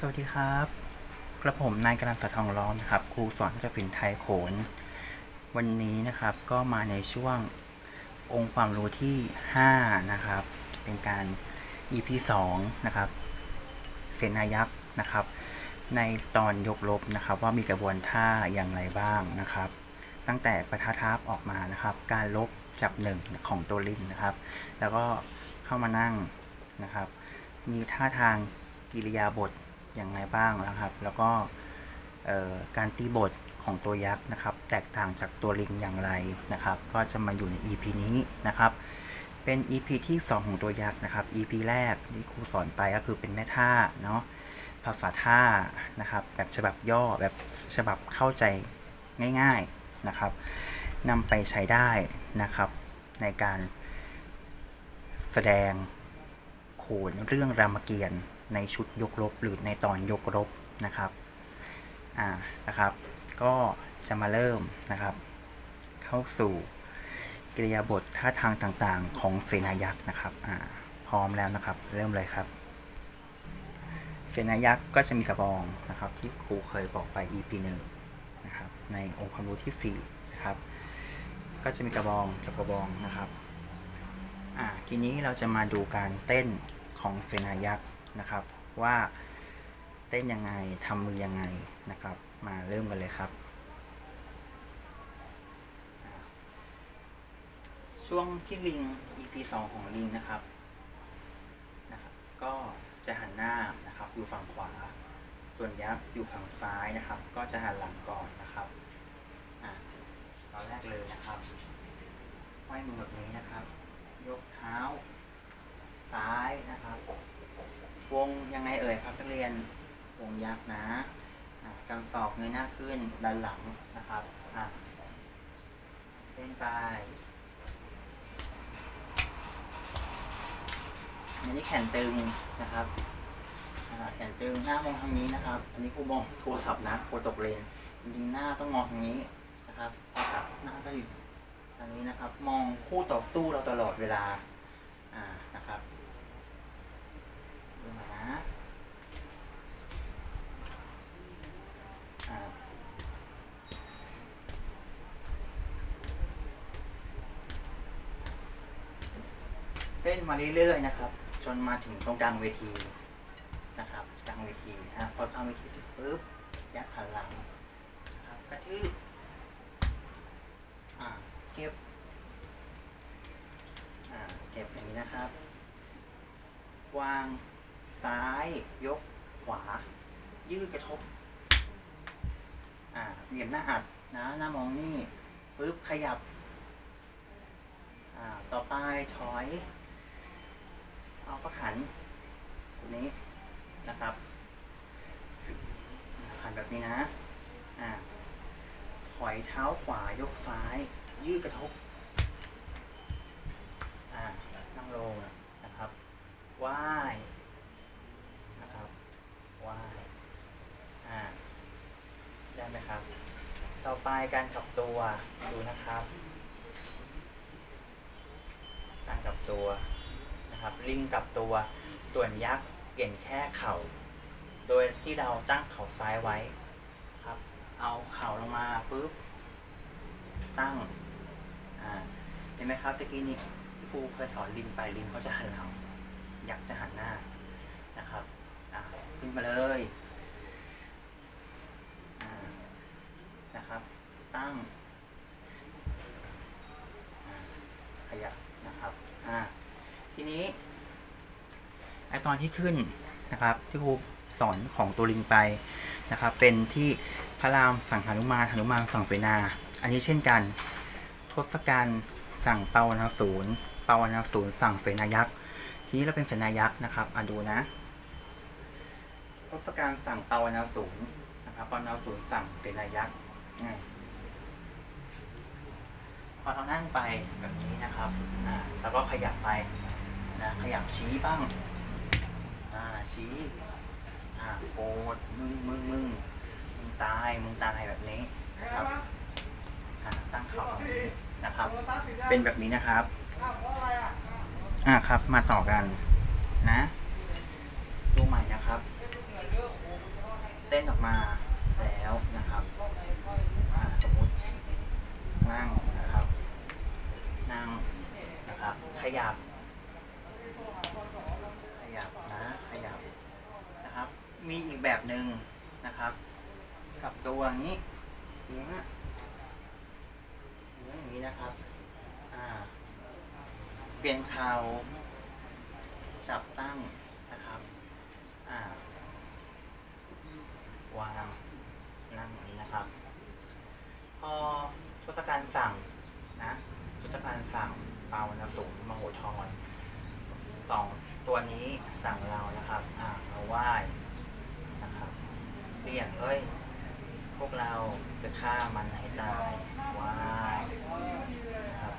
สวัสดีครับ กระผมนายกรันสัทองล้อมนะครับ ครูสอนกสินไทยโขน วันนี้นะครับก็มาในช่วงองค์ความรู้ที่ 5 นะครับ เป็นการ EP 2 นะครับ เสนายักษ์นะครับ ในตอนยกลบนะครับว่ามีกระบวนท่าอย่างไรบ้างนะครับ ตั้งแต่ประทัทับออกมานะครับ การลบจับหนึ่งของตัวลิงนะครับ แล้วก็เข้ามานั่งนะครับ มีท่าทางกิริยาบท อย่างไรบ้างนะครับ แล้วก็การตีบทของตัวยักษ์นะครับ แตกต่างจากตัวลิงอย่างไรนะครับ ก็จะมาอยู่ใน EP นี้นะครับ เป็น EP ที่ 2 ของตัวยักษ์นะครับ EP แรกที่ครูสอนไปก็คือเป็นแม่ท่าเนาะภาษาท่านะครับ แบบฉบับย่อแบบฉบับเข้าใจง่ายๆนะครับนำไปใช้ได้นะครับ ในการแสดงโขนเรื่องรามเกียรติ์ ในชุดยกรบหรือในตอนยกรบนะครับอ่านะครับ ก็จะมาเริ่มนะครับ เข้าสู่กิริยาบทท่าทางต่างๆ ของเสนายักษ์นะครับอ่าพร้อมแล้วนะครับ เริ่มเลยครับเสนายักษ์ก็จะมีกระบองนะครับ ที่ครูเคยบอกไป EP หนึ่งนะครับ ในองค์ความรู้ที่4นะครับก็จะมีกระบองจับกระบองนะครับอ่าทีนี้เราจะมาดูการเต้นของเสนายักษ์ นะครับ ว่าเต้นยังไงทำมือยังไงนะครับ มาเริ่มกันเลยครับ ช่วงที่ลิง EP 2 ของลิงนะครับนะครับ ก็จะหันหน้านะครับอยู่ฝั่งขวา ส่วนยักษ์อยู่ฝั่งซ้ายนะครับ ก็จะหันหลังก่อนนะครับอ่าตอนแรกเลยนะครับไห้มือแบบนี้นะครับ ยกเท้า ซ้ายนะครับ วงยังไงเอ่ยครับนักเรียนวงยักษ์นะอ่ากำศอกเงยหน้าขึ้นดันหลังนะครับเล่นไปอันนี้แขนตึงนะครับแขนตึงหน้ามองทางนี้นะครับ อันนี้ครูมองโทรศัพท์นะกลัวตกเลนจริงๆหน้าต้องมองทางนี้นะครับครับหน้าก็อยู่อันนี้นะครับ มองคู่ต่อสู้เราตลอดเวลาอ่านะครับดูมานะอ่า เต้นมาเรื่อยๆนะครับ จนมาถึงตรงกลางเวทีนะครับกลางเวทีฮะพอกลางเวทีเสร็จปุ๊บยัดหันหลังครับกระทืบอ่าเก็บอ่าเก็บอย่างนี้นะครับ วางซ้ายยกขวา ยืดกระทบอ่าเหนียบหน้าอัดนะหน้ามองนี่ปึ๊บขยับอ่าต่อไปถอย เอาประขันตัวนี้นะครับขันแบบนี้นะอ่าถอยเท้าขวายกซ้าย ยืดกระทบอ่านั่งลงนะครับว่ายนะครับว่ายอ่าได้ไหมครับ ต่อไปการกลับตัวดูนะครับ การกลับตัว นะครับ ลิงกับตัวส่วนยักษ์เปลี่ยนแค่เข่า โดยที่เราตั้งเข่าซ้ายไว้ครับ เอาเข่าลงมาปุ๊บตั้งอ่าเห็นไหมครับตะกี้นี้ที่ครูเคยสอนลิงไปลิงเขาจะหันหลังอยากจะหันหน้านะครับอ่าขึ้นมาเลยอ่านะครับ ตั้งอ่าขยับนะครับอ่าที นี้ไอตอนที่ขึ้นนะครับ ที่ครูสอนของตัวลิงไปนะครับ เป็นที่พระรามสั่งหนุมานหนุมานสั่งเสนา อันนี้เช่นกัน ทศกัณฐ์สั่งเปาวนาศูนย์เปาวนาศูนย์สั่งเสนายักษ์ทีนี้เราเป็นเสนายักษ์นะครับอะดูนะทศกัณฐ์สั่งเปาวนาศูนย์นะครับเปาวนาศูนย์สั่งเสนายักษ์พอเรานั่งไปแบบนี้นะครับอ่าแล้วก็ขยับไป นะขยับชี้บ้างอ่าชี้อ่าโกรธมึงมึงมึงมึงตายมึงตายแบบนี้นะครับอ่าตั้งเข่าแบบนี้นะครับ เป็นแบบนี้นะครับอ่าครับมาต่อกันนะดูใหม่นะครับส้นออกมาแล้วนะครับสมมตินั่งนะครับ นั่งนะครับ ขยับ ขยับนะ ขยับนะครับ มีอีกแบบหนึ่งนะครับ กับตัวนี้เนี้ยเนี้ยอย่างนี้นะครับอ่าเปลี่ยนเข่าจับตั้งนะครับอ่าวางนั่งอย่างนี้นะครับ พอทศกัณฐ์สั่งนะทศกัณฐ์สั่งเปาวนสูงมโหธรสองตัวนี้สั่งเรานะครับ อ่าเราไหว้ เรียกเอ้ย พวกเราจะฆ่ามันให้ตาย ว้นะครับ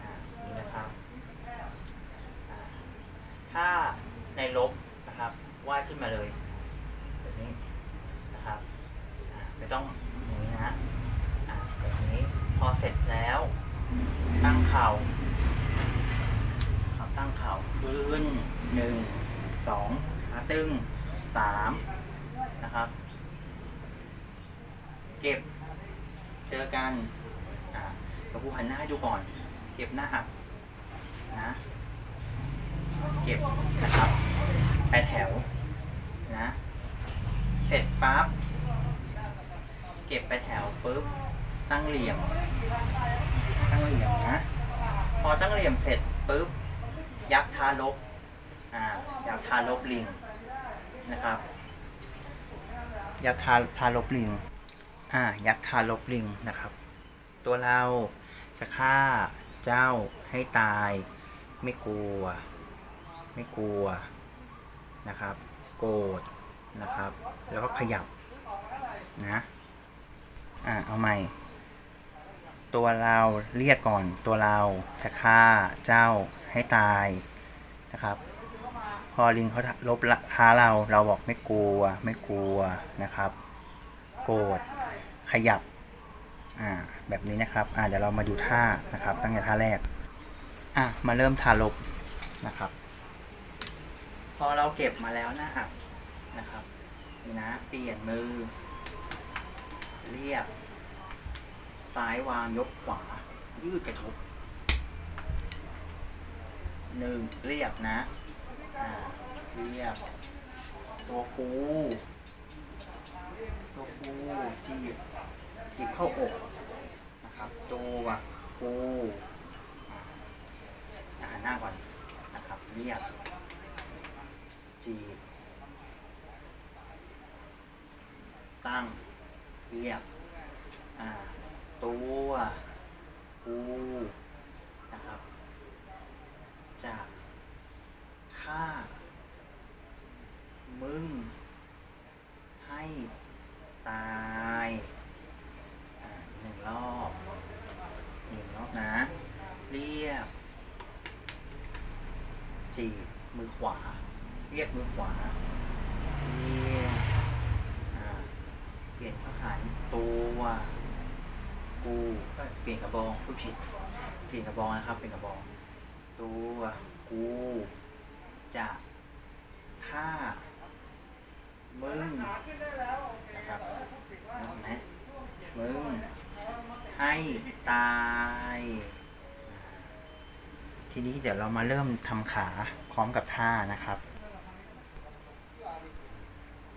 อ่านี่นะครับ ถ้าในลบนะครับไหว้ขึ้นมาเลยแบบนี้นะครับไม่ต้องอย่างนี้นะอ่าแบบนี้พอเสร็จแล้ว ตั้งเข่าครับตั้งเข่าขึ้นหนึ่งสองขาตึงสาม นะครับ เก็บเจอกันอ่าเดี๋ยวครูหันหน้าให้ดูก่อน เก็บหน้าอักนะเก็บนะครับไปแถวนะเสร็จปั๊บเก็บไปแถวปุ๊บตั้งเหลี่ยม ตั้งเหลี่ยมนะพอตั้งเหลี่ยมเสร็จปุ๊บยักษ์ทาลบอ่ายักษ์ทาลบลิงนะครับ ยักษ์ทาทาลบลิง อ่า ยักษ์ทาลบลิงนะครับ ตัวเราจะฆ่าเจ้าให้ตาย ไม่กลัว ไม่กลัวนะครับ โกรธนะครับ แล้วก็ขยับนะอ่าเอาใหม่ ตัวเราเรียกก่อนตัวเราจะฆ่าเจ้าให้ตายนะครับ อลิงเขาลบละท้าเรา เราบอกไม่กลัว ไม่กลัวนะครับ โกรธ ขยับ อ่า แบบนี้นะครับ อ่า เดี๋ยวเรามาดูท่านะครับ ตั้งแต่ท่าแรก อะ มาเริ่มทาลบนะครับ พอเราเก็บมาแล้วนะอักนะครับ นี่นะ เปลี่ยนมือ เรียบ ซ้ายวางยกขวา ยืดกระทบหนึ่งเรียบนะ เรียบตัวคูตัวคูจีบจีบเข้าอกนะครับตัวคูอ่าหันหน้าก่อนนะครับเรียบจีบตั้งเรียบอ่าตัวกูนะครับจาก ฆ่ามึง ให้ตายหนึ่งรอบหนึ่งรอบนะ เรียบจีบมือขวา เรียกมือขวา เรียกเปลี่ยนพระขันตัวกูเปลี่ยนกระบองพูดผิด เปลี่ยนกระบองนะครับ เป็นกระบอง ตัวกู จะฆ่ามึงนะครับนไหมมึงให้ตาย ทีนี้เดี๋ยวเรามาเริ่มทำขาพร้อมกับท่านะครับ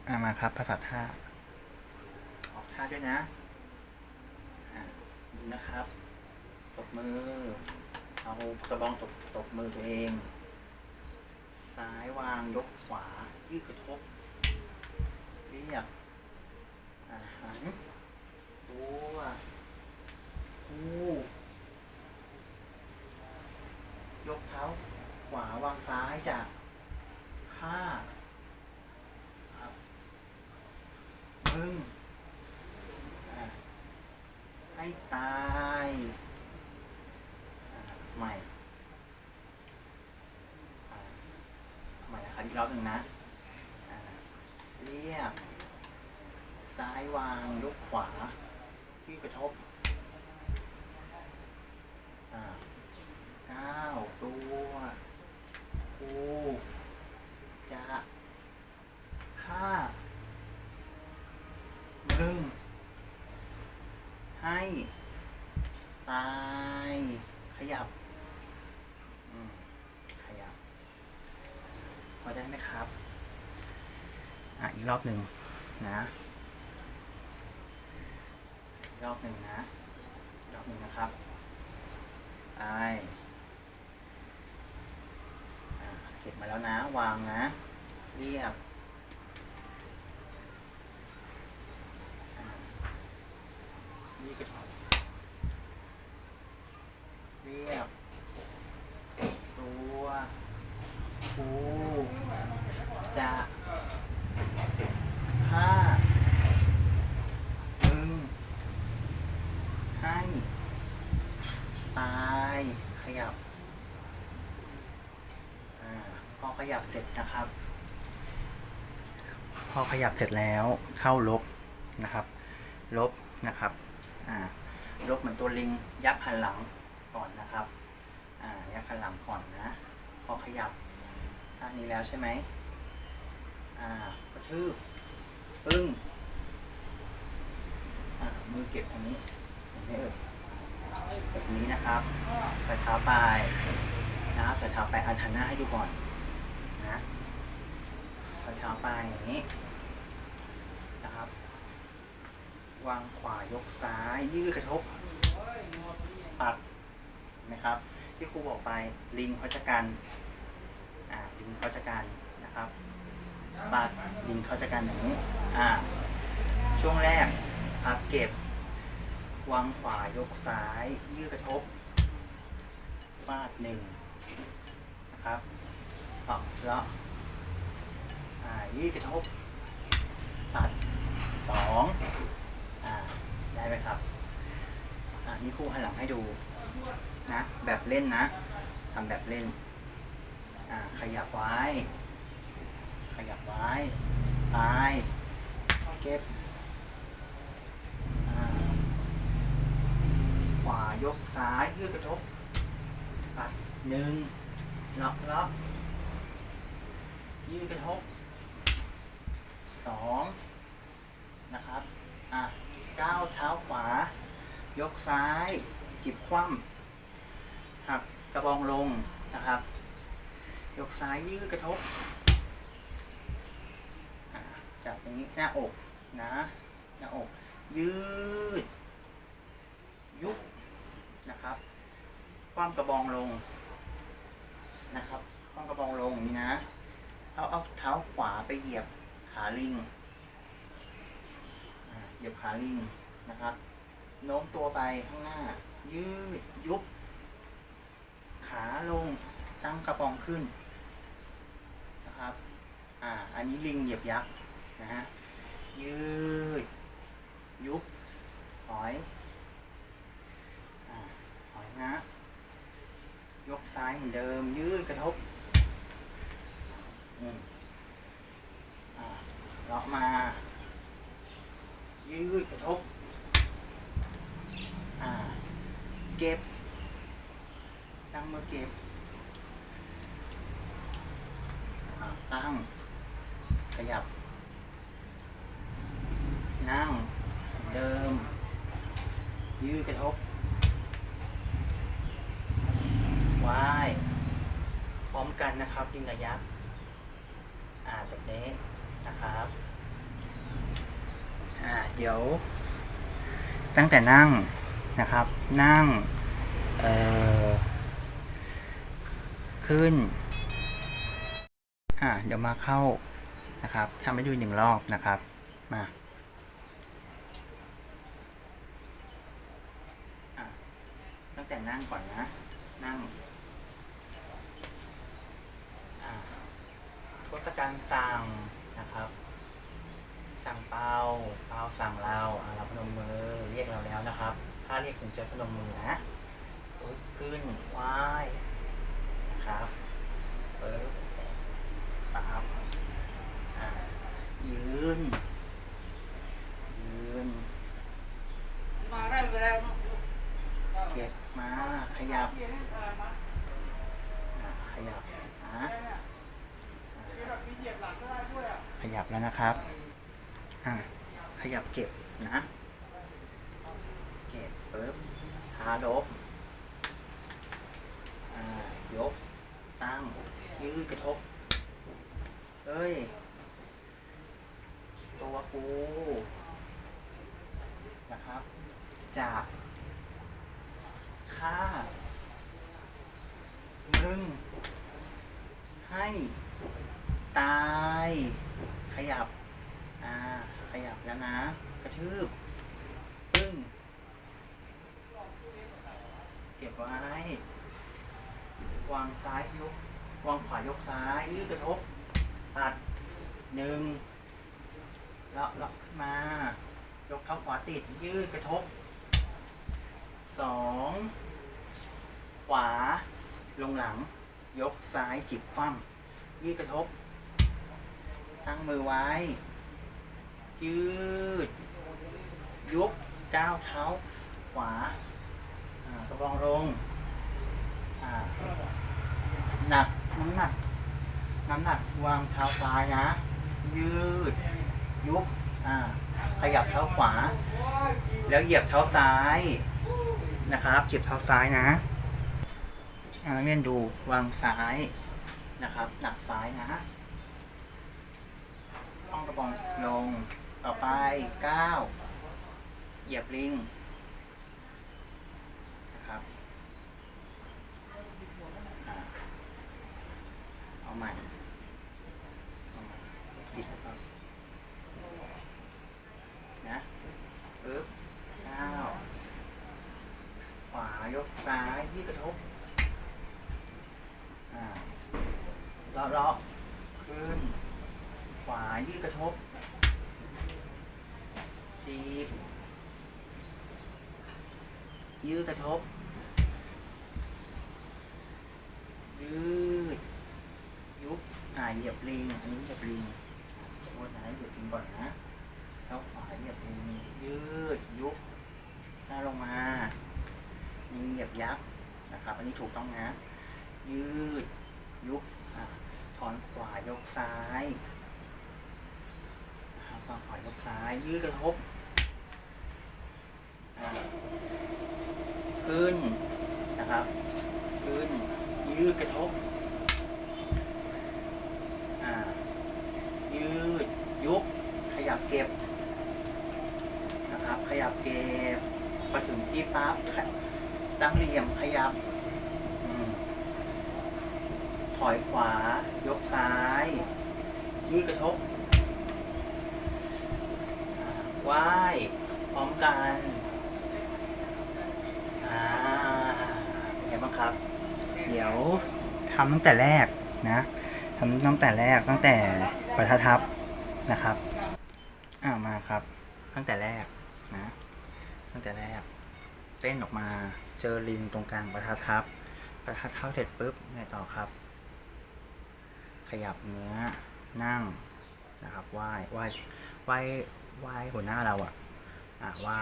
อามาครับ ภาษาท่า ออกท่าด้วยนะอะนะครับ ตบมือ เอากระบองตบตบมือตัวเอง ซ้ายวางยกขวา ยืดกระทบ เรียบอาหันตัวคู่ยกเท้า ขวาวางซ้ายจากข้าครับมึงอะให้ตายใหม่ นอีกรอบหนึ่งนะเรียบ ซ้ายวางยกขวา ที่กระทบก้าวตัวคูจะฆ่ามึงให้ ตาย ขยับ ได้ไหมครับ อะ อีกรอบหนึ่งนะรอบหนึ่งนะรอบหนึ่งนะครับไปอะเก็บมาแล้วนะ วางนะ เรียบอะนี่กระถองเรียบ ตัวคูจะห้าหนึ่งให้ ตาย ขยับ อ่า พอข ยับเสร็จนะครับ พอขยับเสร็จแล้วเข้าลบนะครับ ลบนะครับอ่าลบเหมือนตัวลิงยักษ์หันหลังก่อนนะครับอ่ายักษ์หันหลังก่อนนะ พอขยับท่านี้แล้วใช่ไหมอ่ากระชืบปึ้งอ่ามือเก็บอันนี้เห็นไหมเอ่ยแบบนี้นะครับใส่เท้าไปนะครับใส่เท้าไปอันทันหน้าให้ดูก่อน นะเท้าไปอย่างนี้นะครับ วางขวายกซ้ายยืดกระทบปัดนไหมครับ ที่ครูบอกไปลิงเขาจะกันอ่าลิงเขาจะกันนะครับปัดลิงเขาจะกันอย่างนี้อ่าช่วงแรกพับเก็บ วางขวายกซ้ายยืดกระทบฟาดหนึ่งนะครับ ปักแล้วอ่ายืดกระทบปัดสองอ่าได้ไหมครับอ่านี่ครูหันหลังให้ดูนะ แบบเล่นนะทำแบบเล่นอ่าขยับไว้ ขยับไว้ไปเก็บขวายกซ้ายยืดกระทบปัดหนึ่งล็อกล็อก ยืดกระทบสองนะครับ อะก้าวเท้าขวา ยกซ้าย จิบคว่ำหักกระบองลงนะครับ ยกซ้ายยืดกระทบอะจับอย่างนี้หน้าอกนะหน้าอก ยืด ยุบนะครับ คว่ำกระบองลงนะครับคว่ำกระบองลงนี่นะ เอาเอาเท้าขวาไปเหยียบขาลิงเหยียบขาลิงนะครับโน้มตัวไปข้างหน้า ยืดยุบ ขาลงตั้งกระบองขึ้นนะครับอ่าอันนี้ลิงเหยียบยักษ์นะฮะยืด ยุบถอยอ่าถอยนะ ยกซ้ายเหมือนเดิม ยืดกระทบ อืมอ่าเลาะมายืดกระทบเก็บ ตั้งมือเก็บ ตั้ง ขยับ นั่ง เดิม ยืดกระทบวาย พร้อมกันนะครับลิงกับยักษ์อ่าแบบนี้นะครับ อ่า เดี๋ยว ตั้งแต่นั่งนะครับ นั่งขึ้น อ่าเดี๋ยวมาเข้านะครับทำให้ดูหนึ่งรอบนะครับ มาตั้งแต่นั่งก่อนนะ นั่งอ่าทศกัณฐ์สั่งนะครับ สั่งเปาเปาสั่งเราอ่าเราพนมมือเรียกเราแล้วนะครับ ถ้าเรียกถึงจะพนมมือนะปึ๊บขึ้นไหว้นะครับปึ๊บปั๊บอ่ายืน ยืนมาได้ไปแล้วเก็บมาขยับอะขยับนะขยับแล้วนะครับ อะขยับเก็บนะเก็บปึ๊บทาลบอ่ายก ตั้ง ยืดกระทบฮ้ย ตัวกูนะครับ จากค่ามึงให้ ตาย ขยับ ขยับแล้วนะ กระทืบปึ้ง เก็บไว้ วางซ้ายยก วางขวายกซ้ายยืดกระทบ ตัดหนึ่งลาะเลาะขึ้นมา ยกเท้าขวาติด ยืดกระทบสองขวา ลงหลัง ยกซ้ายจิบคว่ำยืดกระทบ ตั้งมือไว้ ยืด ยุบก้าวเท้า ขวากระบองลงหนักน้ำหนักน้ำหนักวางเท้าซ้ายนะ ยืด ยุบขยับเท้าขวา แล้วเหยียบเท้าซ้ายนะครับเหยียบเท้าซ้ายนะอ่านักเรียนดูวางซ้ายนะครับ หนักซ้ายนะห้องกระบองลง ต่อไปก้าเหยียบลิงนะครับอ่าเอาใหม่เอาใหม่ติดนะครับนะปึ๊บก้าขวายกซ้ายยืดกระทบอ่าเลาะเลาะขึ้น ขวายืดกระทบ จีบ ยืดกระทบ ยืด ยุบ อ่าเหยียบลิง อันนี้เหยียบลิงสมมตินะเหยียบลิงก่อนนะเท้าขวาเหยียบลิง ยืด ยุบหน้าลงมามีเหยียบยักษ์นะครับ อันนี้ถูกต้องนะ ยืด ยุบอ่าถอนขวายกซ้ายนะครับถอนขวายกซ้าย ยืดกระทบอ่า ขึ้นนะครับ ขึ้น ยืดกระทบ อ่า ยืด ยุบ ขยับเก็บ นะครับ ขยับเก็บพอถึงที่ปั๊บตั้งเหลี่ยมขยับอถอยขวา ยกซ้าย ยืดกระทบอ่าไหว้พร้อมกัน อ่าเป็นไงบ้างครับ เดี๋ยวทำตั้งแต่แรกนะทำตั้งแต่แรกตั้งแต่ประทับนะครับอ่ามาครับ ตั้งแต่แรกนะ ตั้งแต่แรก เต้นออกมาเจอลิงตรงกลางประทับประทับเสร็จปุ๊บไงต่อครับ ขยับเนื้อนั่งนะครับไหว้ไหว้ไหว้ไหว้หัวหน้าเราอะอะไหว้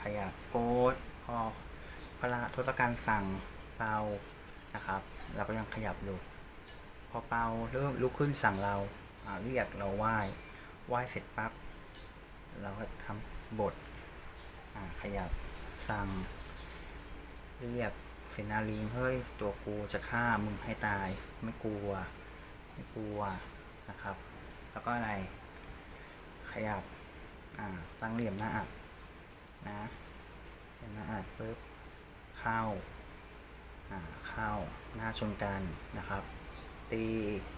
ขยับโกดพอ พระทศกัณฐ์สั่งเปานะครับ เราก็ยังขยับอยู่ พอเปาเริ่มลุกขึ้นสั่งเราเรียกเราไหว้ไหว้เสร็จปั๊บเราก็ทำบทขยับสั่ง เรียกเสนาลิงเฮ้ยตัวกูจะฆ่ามึงให้ตาย ไม่กลัว ไม่กลัวนะครับ แล้วก็อะไร ขยับตั้งเหลี่ยมหน้าอัดนะเหลี่ยมหน้าอัดปุ๊บ เข้าเข้าหน้าชนกันนะครับ ตี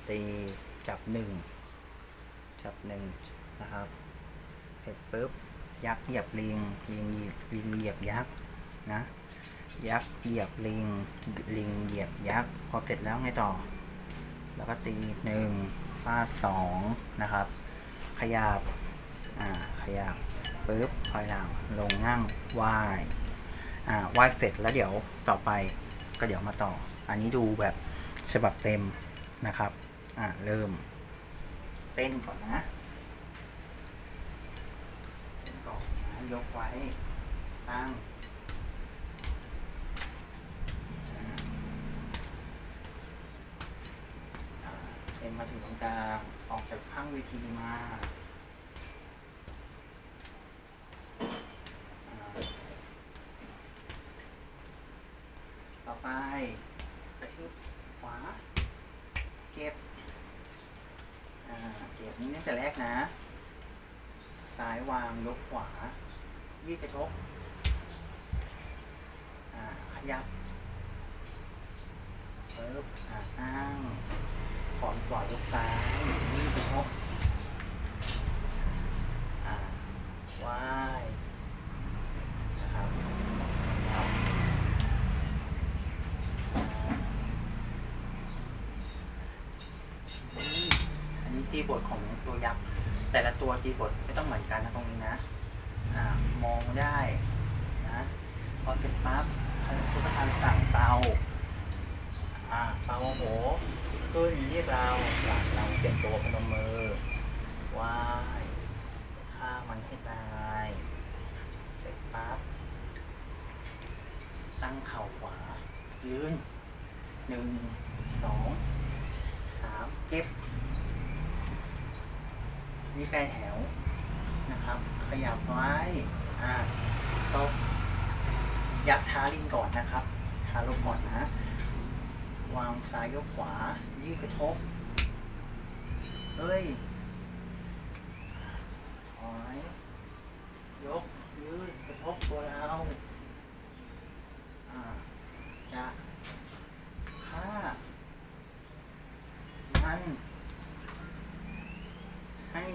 ตีจับหนึ่งจับหนึ่งนะครับเสร็จปุ๊บยักษ์เหยียบลิงลิงเหยียบลิงเหยียบยักษ์นะยักษ์เหยียบลิงลิงเหยียบยักษ์พอเสร็จแล้วไงต่อ แล้วก็ตีหนึ่งฟาดสองนะครับ ขยับอ่าขยับปุ๊บคอยหลังลงนั่งไหว้ อ่าไหว้เสร็จแล้วเดี๋ยวต่อไปก็เดี๋ยวมาต่อ อันนี้ดูแบบฉบับเต็มนะครับ อ่าเริ่ม เต้นก่อนนะเต้นก่อนนะยกไว้ตั้งเป็นมาถึงตรงกลางออกจากข้างเวทีมาอ่าต่อไป กระทืบขวา เก็บ อ่า เก็บนี้ตั้งแต่แรกนะ ซ้ายวางยกขวา ยืดกระทบอ่า ขยับปึ๊บอ่างถอนขวายกซ้ายยืดกระทบ อ่าว่ายนะครับครับอ่าอันนี้ตี บทของตัวยักษ์แต่ละตัวตีบทไม่ต้องเหมือนกันนะตรงนี้นะอ่ามองได้นะพอเสร็จปั๊บผู้ประธานสั่งเตาอ่าเตาโหขึ้นเรียกเราหลังเราเตรียมตัวพนมมือไหว้ฆ่ามันให้ตายเสร็จปั๊บตั้งเข่าขวายืนหนึ่งสองสามเก็บ นี่แปแถวนะครับ ขยับไว้อ่าตบยักเท้าลิงก่อนนะครับท้าลงก่อนนะ วางซ้ายยกขวา ยืดกระทบเอ้ยถอยยก ยืดกระทบตัวเราอ่าจะฆ่ามัน ให้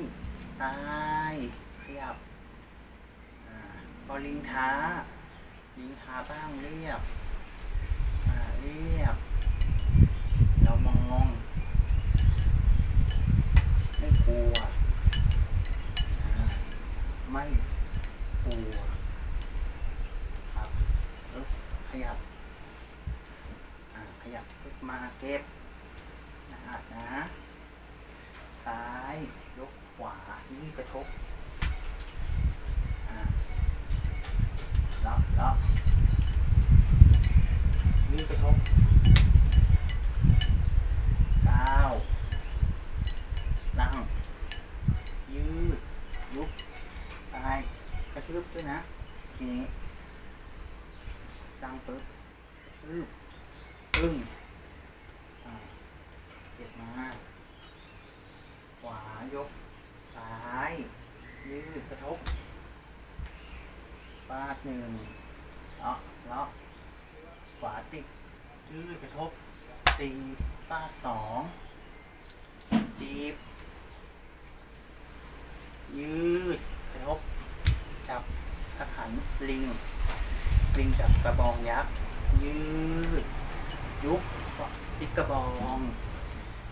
ตายขยับอาพอลิง ท้าลิงท้าบ้างเรียบอ่าเรียบ เรามอง ไม่กลัวอ่าไม่กลัวครับปึ๊บขยับอ่าขยับปึ๊บมาเก็บนะครับนะ ซ้ายยกขวายืดกระทบอ่า ล็อกล็อกยืดกระทบก้าวนั่ง ยืด ยุบตายกระทืบด้วยนะ ทีนี้ ดังปึ๊บกระทืบปึ้งอ่าเก็บมา ขวายกซ้าย ยืดกระทบฟาด หนึ่งเลาะเลาะขวาติดยืดกระทบตีฟาดสองจีบ ยืดกระทบจับทหารลิง ลิงจับกระบองยักษ์ ยืด ยุบพลิกกระบอง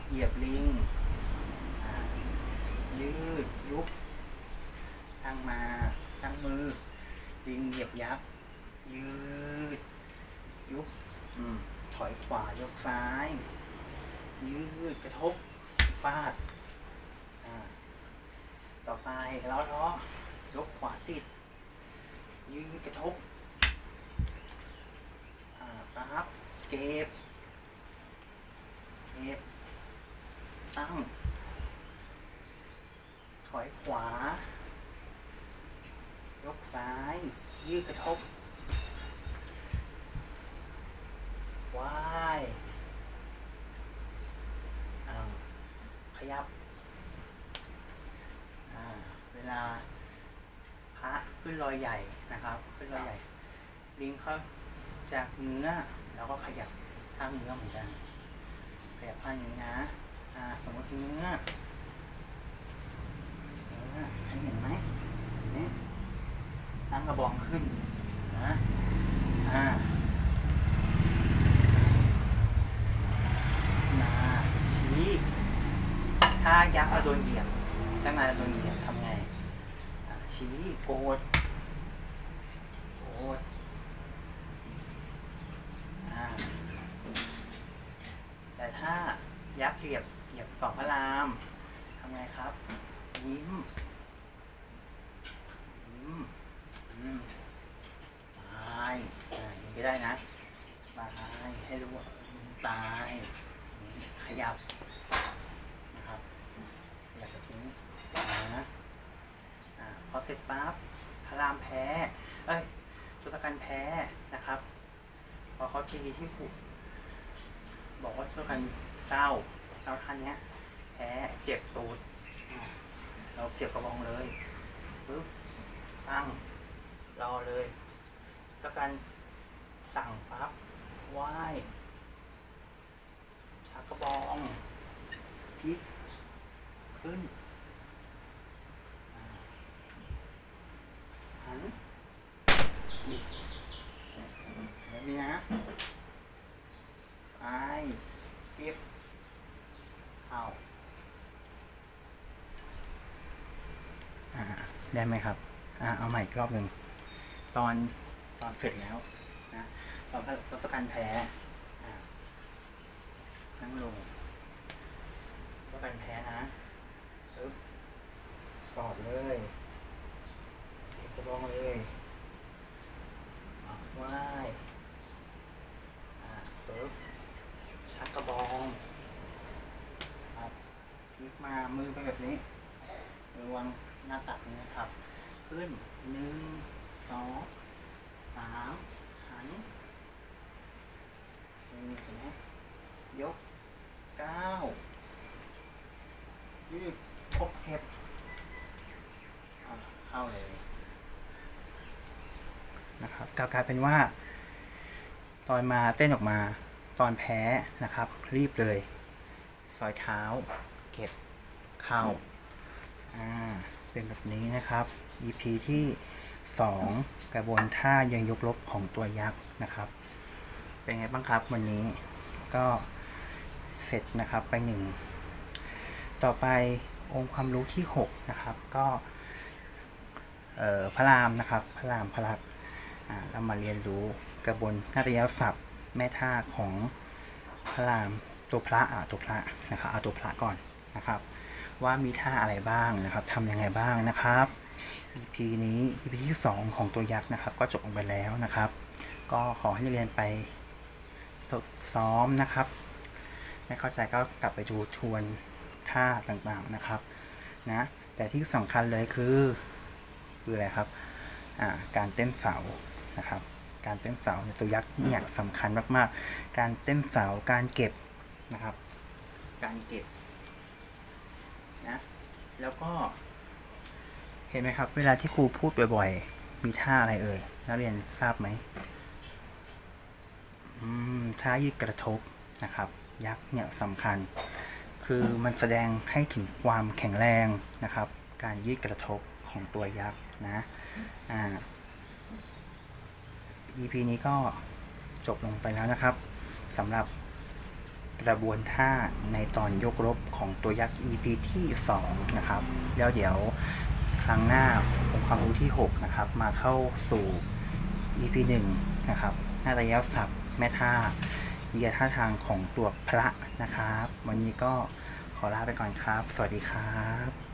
เหยียบลิง ยืด ยุบตั้งมาตั้งมือ ลิงเหยียบยับ ยืด ยุบถอยขวายกซ้าย ยืดกระทบฟาด ต่อไปล้อล้อยกขวาติด ยืดกระทบอ่าครับ เก็บ เก็บ ตั้ง ถอยขวา ยกซ้าย ยืดกระทบว่ายอ้าขยับ เวลาพระขึ้นรอยใหญ่นะครับ ขึ้นรอยใหญ่ ลิงเขาจากเนื้อแล้วก็ขยับข้างเนื้อเหมือนกันขยับข้างนี้นะอ่าสมมติเนื้อเออเห็นไหมเนี่ ตั้งกระบองขึ้นนะอ่านาชี้ถ้ายักษ์เราโดนเหยียบเจ้านายเราโดนเหยียบทำไงชี้โกดโกดอ่าแต่ถ้ายักษ์เหยียบเหยียบสองพระรามทำไงครับ ยิ้ม ยิ้ม อืมตายอ่าอย่างนี้ก็ได้นะ ตาย ให้รู้ว่าตายนี่ขยับ นะครับขยับแบบนี้นะอ่าพอ เสร็จปั๊บพระรามแพ้ เอ้ยจุตกันแพ้นะครับ พอเขาทีที่ผูกบอกว่าจุตกันเศร้าเศร้าท่านเนี้ยใพ้เจ็บตูด เราเสียบกระบองเลยปึ๊บตั้งรอเลยแล้วการสั่งปั๊บไหว้ชักกระบองพลิกขึ้นอ่าหันบิดแบบนี้นะไปเก็บเข้าอ่า ได้ไหมครับอ่าเอาใหม่อีกรอบหนึ่งตอนตอนเสร็จแล้วนะตอนทศกัณฐ์แพ้นั่งลงทศกัณฐ์แพ้นะปึ๊บสอดเลยเก็บกระบองเลยอะไหวอ่าปึ๊บชักกระบองครับพลิกมามือไปแบบนี้ระวัง หน้าตักนี้นะครับ ขึ้นหนึ่งสองสามหันนี่เห็นไหมยกเก้ายืดคบเก็บเข้าเลยนะครับกลายเป็นว่า ตอนมาเต้นออกมาตอนแพ้นะครับ รีบเลย ซอยเท้า เก็บ เข้าอ่า เป็นแบบนี้นะครับ EP ที่ 2 กระบวนท่ายังยกลบของตัวยักษ์นะครับ เป็นไงบ้างครับวันนี้ก็เสร็จนะครับไปหนึ่งต่อไปองค์ความรู้ที่ 6 นะครับ ก็พระรามนะครับ พระรามพระลักษณ์เรามาเรียนรู้กระบวนนาฏยศัพท์แม่ท่าของพระรามตัวพระอ่าตัวพระนะครับเอาตัวพระก่อนนะครับ ว่ามีท่าอะไรบ้างนะครับทำยังไงบ้างนะครับ EP นี้ EP ที่ 2 ของตัวยักษ์นะครับ ก็จบลงไปแล้วนะครับ ก็ขอให้เรียนไปฝึกซ้อมนะครับ ไม่เข้าใจก็กลับไปดูทวนท่าต่างๆนะครับนะแต่ที่สำคัญเลยคือ คืออะไรครับการเต้นเสานะครับ การเต้นเสาในตัวยักษ์เนี่ยสำคัญมากๆ การเต้นเสาการเก็บนะครับ การเก็บ แล้วก็ เห็นไหมครับ เวลาที่ครูพูดบ่อยๆ มีท่าอะไรเอ่ย นักเรียนทราบไหมอืมท่ายืดกระทบนะครับ ยักษ์เนี่ยสำคัญ คือมันแสดงให้ถึงความแข็งแรงนะครับ การยืดกระทบของตัวยักษ์นะอ่า EP นี้ก็จบลงไปแล้วนะครับสำหรับ กระบวนท่าในตอนยกรบของตัวยักษ์ EP ที่ 2 นะครับ แล้วเดี๋ยวครั้งหน้าองค์ความรู้ที่ 6 นะครับ มาเข้าสู่ EP 1 นะครับหน้าฏยศัพท์แม่ท่าเยียท่าทางของตัวพระนะครับ วันนี้ก็ขอลาไปก่อนครับ สวัสดีครับ